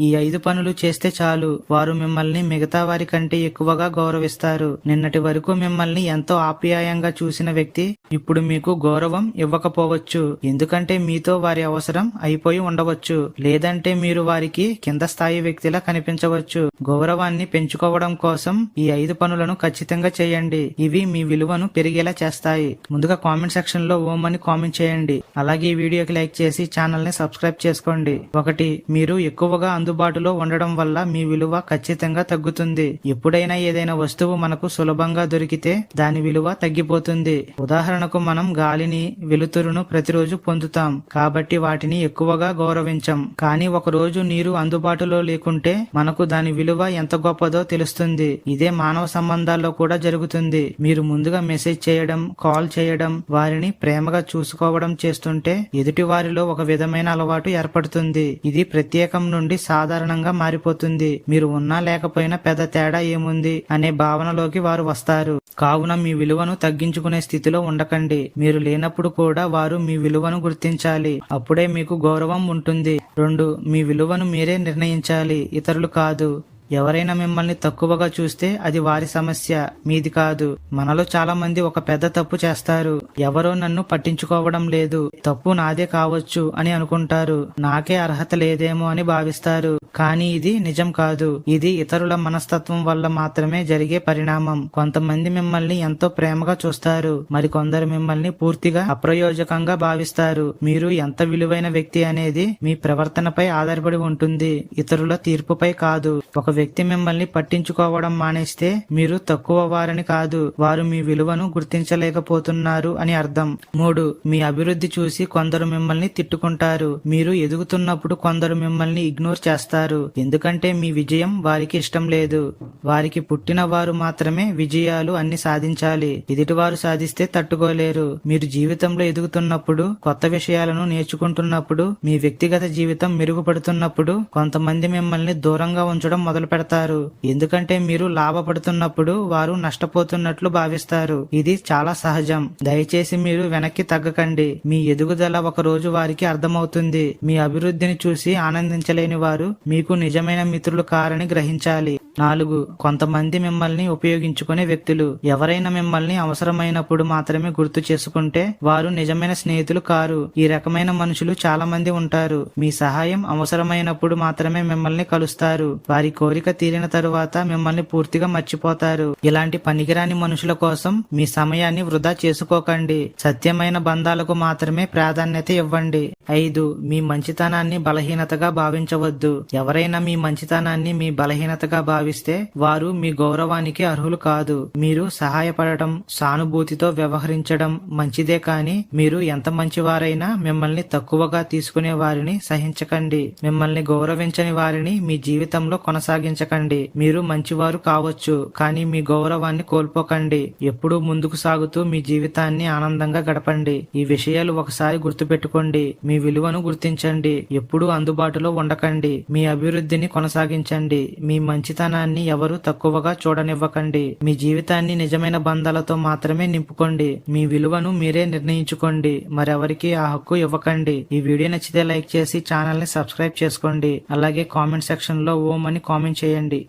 ఈ ఐదు పనులు చేస్తే చాలు. వారు మిమ్మల్ని మిగతా వారి కంటే ఎక్కువగా గౌరవిస్తారు. నిన్నటి వరకు మిమ్మల్ని ఎంతో ఆప్యాయంగా చూసిన వ్యక్తి ఇప్పుడు మీకు గౌరవం ఇవ్వకపోవచ్చు. ఎందుకంటే మీతో వారి అవసరం అయిపోయి ఉండవచ్చు. లేదంటే మీరు వారికి కింద స్థాయి వ్యక్తిలా కనిపించవచ్చు. గౌరవాన్ని పెంచుకోవడం కోసం ఈ ఐదు పనులను ఖచ్చితంగా చేయండి. ఇవి మీ విలువను పెరిగేలా చేస్తాయి. ముందుగా కామెంట్ సెక్షన్లో ఓం అని కామెంట్ చేయండి. అలాగే ఈ వీడియోకి లైక్ చేసి ఛానల్ని సబ్స్క్రైబ్ చేసుకోండి. ఒకటి మీరు ఎక్కువగా అందుబాటులో ఉండడం వల్ల మీ విలువ ఖచ్చితంగా తగ్గుతుంది. ఎప్పుడైనా ఏదైనా వస్తువు మనకు సులభంగా దొరికితే దాని విలువ తగ్గిపోతుంది. ఉదాహరణకు మనం గాలిని వెలుతురును ప్రతిరోజు పొందుతాం. కాబట్టి వాటిని ఎక్కువగా గౌరవించం. కానీ ఒక రోజు నీరు అందుబాటులో లేకుంటే మనకు దాని విలువ ఎంత గొప్పదో తెలుస్తుంది. ఇదే మానవ సంబంధాల్లో కూడా జరుగుతుంది. మీరు ముందుగా మెసేజ్ చేయడం కాల్ చేయడం వారిని ప్రేమగా చూసుకోవడం చేస్తుంటే ఎదుటి వారిలో ఒక విధమైన అలవాటు ఏర్పడుతుంది. ఇది ప్రత్యేకం నుండి సాధారణంగా మారిపోతుంది. మీరు ఉన్నా లేకపోయినా పెద్ద తేడా ఏముంది అనే భావనలోకి వారు వస్తారు. కావున మీ విలువను తగ్గించుకునే స్థితిలో ఉండకండి. మీరు లేనప్పుడు కూడా వారు మీ విలువను గుర్తించాలి. అప్పుడే మీకు గౌరవం ఉంటుంది. రెండు మీ విలువను మీరే నిర్ణయించాలి. ఇతరులు కాదు. ఎవరైనా మిమ్మల్ని తక్కువగా చూస్తే అది వారి సమస్య. మీది కాదు. మనలో చాలా మంది ఒక పెద్ద తప్పు చేస్తారు. ఎవరో నన్ను పట్టించుకోవడం లేదు. తప్పు నాదే కావచ్చు అని అనుకుంటారు. నాకే అర్హత లేదేమో అని భావిస్తారు. కానీ ఇది నిజం కాదు. ఇది ఇతరుల మనస్తత్వం వల్ల మాత్రమే జరిగే పరిణామం. కొంతమంది మిమ్మల్ని ఎంతో ప్రేమగా చూస్తారు. మరికొందరు మిమ్మల్ని పూర్తిగా అప్రయోజకంగా భావిస్తారు. మీరు ఎంత విలువైన వ్యక్తి అనేది మీ ప్రవర్తనపై ఆధారపడి ఉంటుంది. ఇతరుల తీర్పుపై కాదు. ఒక వ్యక్తి మిమ్మల్ని పట్టించుకోవడం మానేస్తే మీరు తక్కువ వారని కాదు. వారు మీ విలువను గుర్తించలేకపోతున్నారు అని అర్థం. మూడు. మీ అభివృద్ధి చూసి కొందరు మిమ్మల్ని తిట్టుకుంటారు. మీరు ఎదుగుతున్నప్పుడు కొందరు మిమ్మల్ని ఇగ్నోర్ చేస్తారు. ఎందుకంటే మీ విజయం వారికి ఇష్టం లేదు. వారికి పుట్టిన వారు మాత్రమే విజయాలు అన్ని సాధించాలి. ఎదుటివారు సాధిస్తే తట్టుకోలేరు. మీరు జీవితంలో ఎదుగుతున్నప్పుడు కొత్త విషయాలను నేర్చుకుంటున్నప్పుడు మీ వ్యక్తిగత జీవితం మెరుగుపడుతున్నప్పుడు కొంతమంది మిమ్మల్ని దూరంగా ఉంచడం మొదలు పెడతారు ఎందుకంటే మీరు లాభపడుతున్నప్పుడు వారు నష్టపోతున్నట్లు భావిస్తారు. ఇది చాలా సహజం. దయచేసి మీరు వెనక్కి తగ్గకండి. మీ ఎదుగుదల ఒక రోజు వారికి అర్థమవుతుంది. మీ అభివృద్ధిని చూసి ఆనందించలేని వారు మీకు నిజమైన మిత్రులు కారని గ్రహించాలి. నాలుగు. కొంతమంది మిమ్మల్ని ఉపయోగించుకునే వ్యక్తులు. ఎవరైనా మిమ్మల్ని అవసరమైనప్పుడు మాత్రమే గుర్తు చేసుకుంటే వారు నిజమైన స్నేహితులు కారు. ఈ రకమైన మనుషులు చాలా మంది ఉంటారు. మీ సహాయం అవసరమైనప్పుడు మాత్రమే మిమ్మల్ని కలుస్తారు. వారి కోరిక తీరిన తరువాత మిమ్మల్ని పూర్తిగా మర్చిపోతారు. ఇలాంటి పనికిరాని మనుషుల కోసం మీ సమయాన్ని వృధా చేసుకోకండి. సత్యమైన బంధాలకు మాత్రమే ప్రాధాన్యత ఇవ్వండి. ఐదు. మీ మంచితనాన్ని బలహీనతగా భావించవద్దు. ఎవరైనా మీ మంచితనాన్ని మీ బలహీనతగా భావిస్తే వారు మీ గౌరవానికి అర్హులు కాదు. మీరు సహాయపడటం సానుభూతితో వ్యవహరించడం మంచిదే కాని మీరు ఎంత మంచివారైనా మిమ్మల్ని తక్కువగా తీసుకునే వారిని సహించకండి. మిమ్మల్ని గౌరవించని వారిని మీ జీవితంలో కొనసాగించకండి. మీరు మంచివారు కావచ్చు కానీ మీ గౌరవాన్ని కోల్పోకండి. ఎప్పుడూ ముందుకు సాగుతూ మీ జీవితాన్ని ఆనందంగా గడపండి. ఈ విషయాలు ఒకసారి గుర్తుపెట్టుకోండి. మీ విలువను గుర్తించండి. ఎప్పుడూ అందుబాటులో ఉండకండి. మీ అభివృద్ధిని కొనసాగించండి. మీ మంచితనాన్ని ఎవరు తక్కువగా చూడనివ్వకండి. మీ జీవితాన్ని నిజమైన బంధాలతో మాత్రమే నింపుకోండి. మీ విలువను మీరే నిర్ణయించుకోండి. మరెవరికి ఆ హక్కు ఇవ్వకండి. ఈ వీడియో నచ్చితే లైక్ చేసి ఛానల్ని సబ్స్క్రైబ్ చేసుకోండి. అలాగే కామెంట్ సెక్షన్లో ఓం అని కామెంట్ చేయండి.